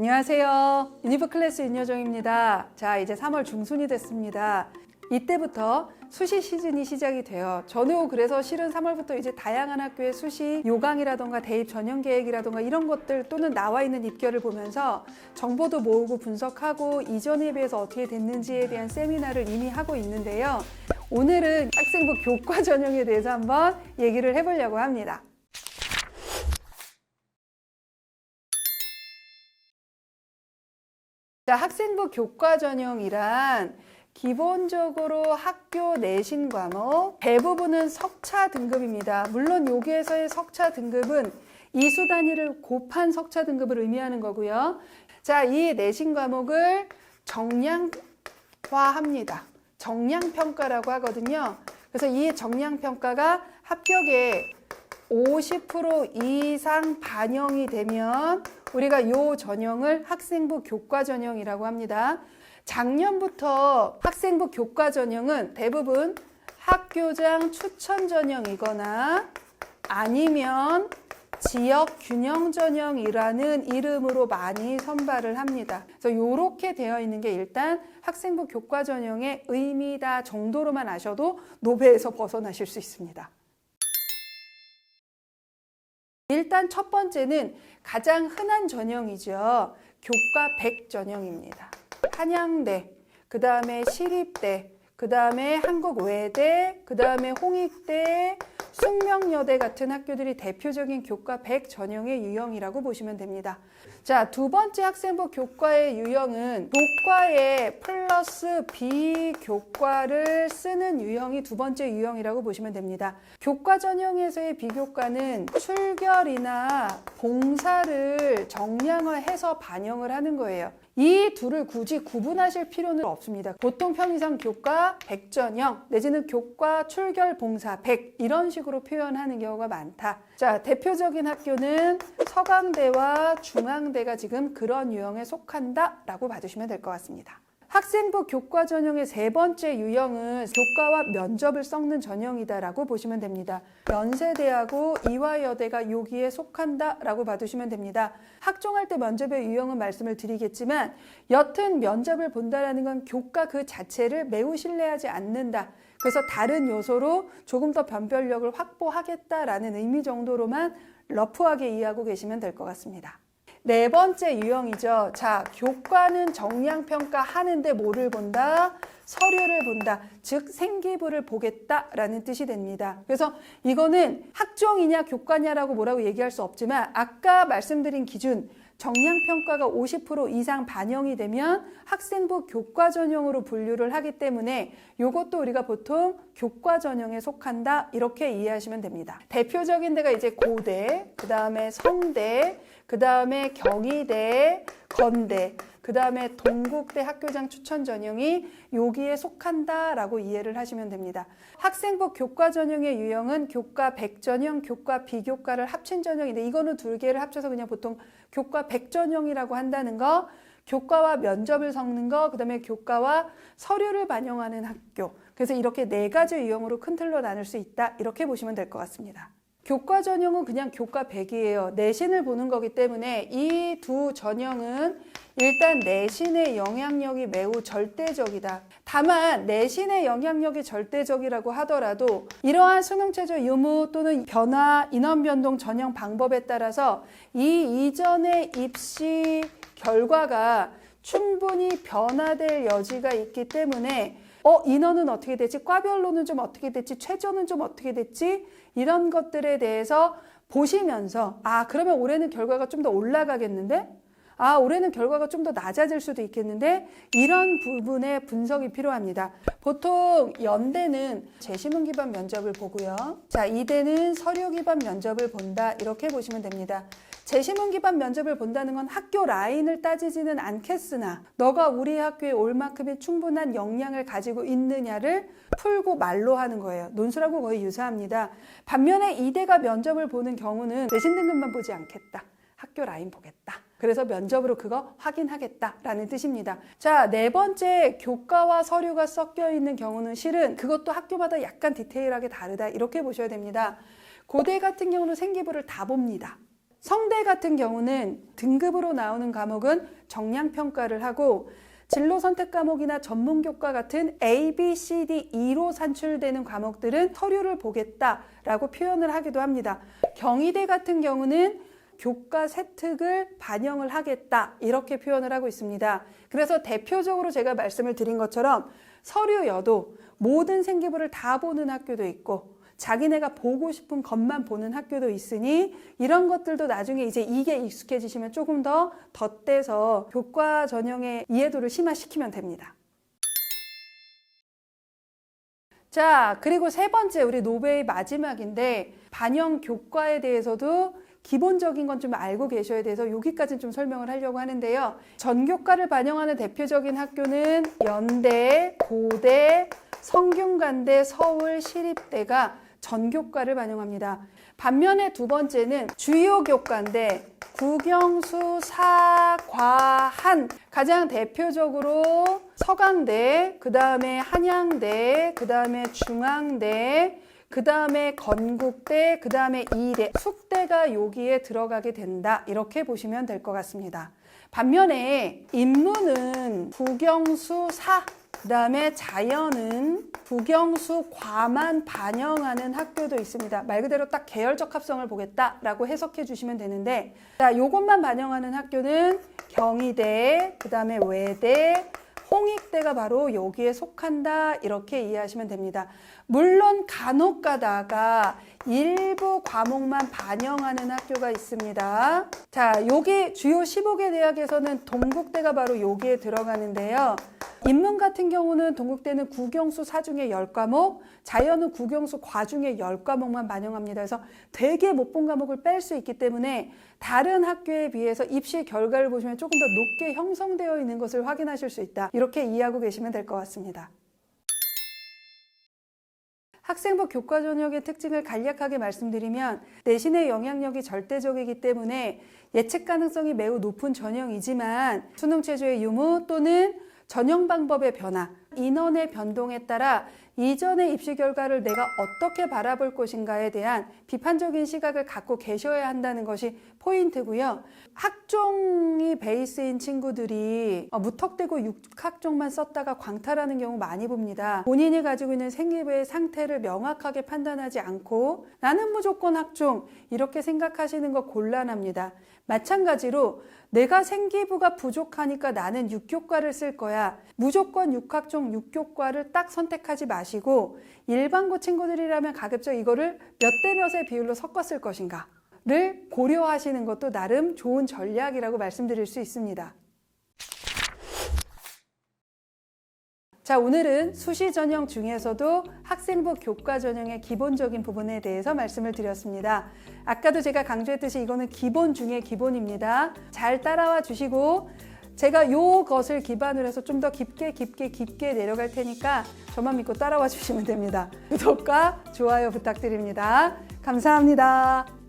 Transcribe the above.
안녕하세요. 유니브 클래스 윤여정입니다. 자, 이제 3월 중순이 됐습니다. 이때부터 수시 시즌이 시작이 돼요. 저는 그래서 실은 3월부터 이제 다양한 학교의 수시 요강이라던가 대입 전형 계획이라던가 이런 것들 또는 나와 있는 입결을 보면서 정보도 모으고 분석하고 이전에 비해서 어떻게 됐는지에 대한 세미나를 이미 하고 있는데요. 오늘은 학생부 교과 전형에 대해서 한번 얘기를 해보려고 합니다. 자, 학생부 교과 전형이란 기본적으로 학교 내신 과목 대부분은 석차 등급입니다. 물론 여기에서의 석차 등급은 이수 단위를 곱한 석차 등급을 의미하는 거고요. 자, 이 내신 과목을 정량화합니다. 정량 평가라고 하거든요. 그래서 이 정량 평가가 합격에 50% 이상 반영이 되면 우리가 요 전형을 학생부 교과 전형이라고 합니다. 작년부터 학생부 교과 전형은 대부분 학교장 추천 전형이거나 아니면 지역 균형 전형이라는 이름으로 많이 선발을 합니다. 그래서 이렇게 되어 있는 게 일단 학생부 교과 전형의 의미다 정도로만 아셔도 노베에서 벗어나실 수 있습니다. 일단 첫 번째는 가장 흔한 전형이죠. 교과 100 전형입니다. 한양대, 그 다음에 시립대, 그 다음에 한국외대, 그 다음에 홍익대, 숙명여대 같은 학교들이 대표적인 교과 100 전형의 유형이라고 보시면 됩니다. 자, 두 번째 학생부 교과의 유형은 교과에 플러스 비교과를 쓰는 유형이 두 번째 유형이라고 보시면 됩니다. 교과 전형에서의 비교과는 출결이나 봉사를 정량화해서 반영을 하는 거예요. 이 둘을 굳이 구분하실 필요는 없습니다. 보통 편의상 교과 100전형 내지는 교과 출결 봉사 100 이런 식으로 표현하는 경우가 많다. 자, 대표적인 학교는 서강대와 중앙대 가 지금 그런 유형에 속한다라고 봐주시면 될 것 같습니다. 학생부 교과 전형의 세 번째 유형은 교과와 면접을 섞는 전형이다라고 보시면 됩니다. 연세대하고 이화여대가 여기에 속한다라고 봐두시면 됩니다. 학종할 때 면접의 유형은 말씀을 드리겠지만 여튼 면접을 본다라는 건 교과 그 자체를 매우 신뢰하지 않는다. 그래서 다른 요소로 조금 더 변별력을 확보하겠다라는 의미 정도로만 러프하게 이해하고 계시면 될 것 같습니다. 네 번째 유형이죠. 자, 교과는 정량평가 하는데 뭐를 본다? 서류를 본다. 즉, 생기부를 보겠다라는 뜻이 됩니다. 그래서 이거는 학종이냐 교과냐라고 뭐라고 얘기할 수 없지만 아까 말씀드린 기준 정량평가가 50% 이상 반영이 되면 학생부 교과 전형으로 분류를 하기 때문에 이것도 우리가 보통 교과 전형에 속한다 이렇게 이해하시면 됩니다. 대표적인 데가 이제 고대, 그 다음에 성대, 그 다음에 경희대, 건대, 그 다음에 동국대 학교장 추천 전형이 여기에 속한다라고 이해를 하시면 됩니다. 학생부 교과 전형의 유형은 교과 100 전형, 교과 비교과를 합친 전형인데 이거는 두 개를 합쳐서 그냥 보통 교과 100 전형이라고 한다는 거, 교과와 면접을 섞는 거, 그 다음에 교과와 서류를 반영하는 학교. 그래서 이렇게 네 가지 유형으로 큰 틀로 나눌 수 있다. 이렇게 보시면 될 것 같습니다. 교과 전형은 그냥 교과 100이에요. 내신을 보는 거기 때문에 이 두 전형은 일단 내신의 영향력이 매우 절대적이다. 다만 내신의 영향력이 절대적이라고 하더라도 이러한 수능 최저 유무 또는 변화, 인원 변동 전형 방법에 따라서 이 이전의 입시 결과가 충분히 변화될 여지가 있기 때문에 어, 인원은 어떻게 됐지? 과별로는 좀 어떻게 됐지? 최저는 좀 어떻게 됐지? 이런 것들에 대해서 보시면서 아, 그러면 올해는 결과가 좀 더 올라가겠는데? 아, 올해는 결과가 좀 더 낮아질 수도 있겠는데 이런 부분의 분석이 필요합니다. 보통 연대는 재시문 기반 면접을 보고요. 자, 이대는 서류 기반 면접을 본다. 이렇게 보시면 됩니다. 재시문 기반 면접을 본다는 건 학교 라인을 따지지는 않겠으나 너가 우리 학교에 올 만큼의 충분한 역량을 가지고 있느냐를 풀고 말로 하는 거예요. 논술하고 거의 유사합니다. 반면에 이대가 면접을 보는 경우는 내신 등급만 보지 않겠다. 학교 라인 보겠다. 그래서 면접으로 그거 확인하겠다라는 뜻입니다. 자, 네 번째 교과와 서류가 섞여 있는 경우는 실은 그것도 학교마다 약간 디테일하게 다르다. 이렇게 보셔야 됩니다. 고대 같은 경우는 생기부를 다 봅니다. 성대 같은 경우는 등급으로 나오는 과목은 정량 평가를 하고 진로 선택 과목이나 전문 교과 같은 A, B, C, D, E로 산출되는 과목들은 서류를 보겠다라고 표현을 하기도 합니다. 경희대 같은 경우는 교과 세특을 반영을 하겠다 이렇게 표현을 하고 있습니다. 그래서 대표적으로 제가 말씀을 드린 것처럼 서류 여도 모든 생기부를 다 보는 학교도 있고 자기네가 보고 싶은 것만 보는 학교도 있으니 이런 것들도 나중에 이제 이게 익숙해지시면 조금 더 덧대서 교과 전형의 이해도를 심화시키면 됩니다. 자, 그리고 세 번째 우리 노베의 마지막인데 반영 교과에 대해서도 기본적인 건 좀 알고 계셔야 돼서 여기까지 좀 설명을 하려고 하는데요. 전교과를 반영하는 대표적인 학교는 연대, 고대, 성균관대, 서울 시립대가 전교과를 반영합니다. 반면에 두 번째는 주요 교과인데 국영수, 사, 과, 한 가장 대표적으로 서강대, 그 다음에 한양대, 그 다음에 중앙대, 그 다음에 건국대, 그 다음에 이대, 숙대가 여기에 들어가게 된다. 이렇게 보시면 될 것 같습니다. 반면에 인문은 국영수 사, 그 다음에 자연은 국영수 과만 반영하는 학교도 있습니다. 말 그대로 딱 계열적 합성을 보겠다라고 해석해 주시면 되는데, 자, 요것만 반영하는 학교는 경희대, 그 다음에 외대, 홍익대가 바로 여기에 속한다 이렇게 이해하시면 됩니다. 물론 간혹 가다가 일부 과목만 반영하는 학교가 있습니다. 자, 여기 주요 15개 대학에서는 동국대가 바로 여기에 들어가는데요. 인문 같은 경우는 동국대는 국영수 사중에 10과목, 자연은 국영수 과중에 10과목만 반영합니다. 그래서 되게 못 본 과목을 뺄 수 있기 때문에 다른 학교에 비해서 입시 결과를 보시면 조금 더 높게 형성되어 있는 것을 확인하실 수 있다. 이렇게 이해하고 계시면 될 것 같습니다. 학생부 교과 전형의 특징을 간략하게 말씀드리면 내신의 영향력이 절대적이기 때문에 예측 가능성이 매우 높은 전형이지만 수능 체조의 유무 또는 전형 방법의 변화, 인원의 변동에 따라 이전의 입시 결과를 내가 어떻게 바라볼 것인가에 대한 비판적인 시각을 갖고 계셔야 한다는 것이 포인트고요. 학종이 베이스인 친구들이 어, 무턱대고 6학종만 썼다가 광탈하는 경우 많이 봅니다. 본인이 가지고 있는 생기부의 상태를 명확하게 판단하지 않고 나는 무조건 학종 이렇게 생각하시는 거 곤란합니다. 마찬가지로 내가 생기부가 부족하니까 나는 6교과를 쓸 거야. 무조건 6학종 6교과를 딱 선택하지 마시고 일반고 친구들이라면 가급적 이거를 몇 대 몇의 비율로 섞었을 것인가 를 고려하시는 것도 나름 좋은 전략이라고 말씀드릴 수 있습니다. 자, 오늘은 수시 전형 중에서도 학생부 교과 전형의 기본적인 부분에 대해서 말씀을 드렸습니다. 아까도 제가 강조했듯이 이거는 기본 중에 기본입니다. 잘 따라와 주시고 제가 요것을 기반으로 해서 좀 더 깊게 깊게 깊게 내려갈 테니까 저만 믿고 따라와 주시면 됩니다. 구독과 좋아요 부탁드립니다. 감사합니다.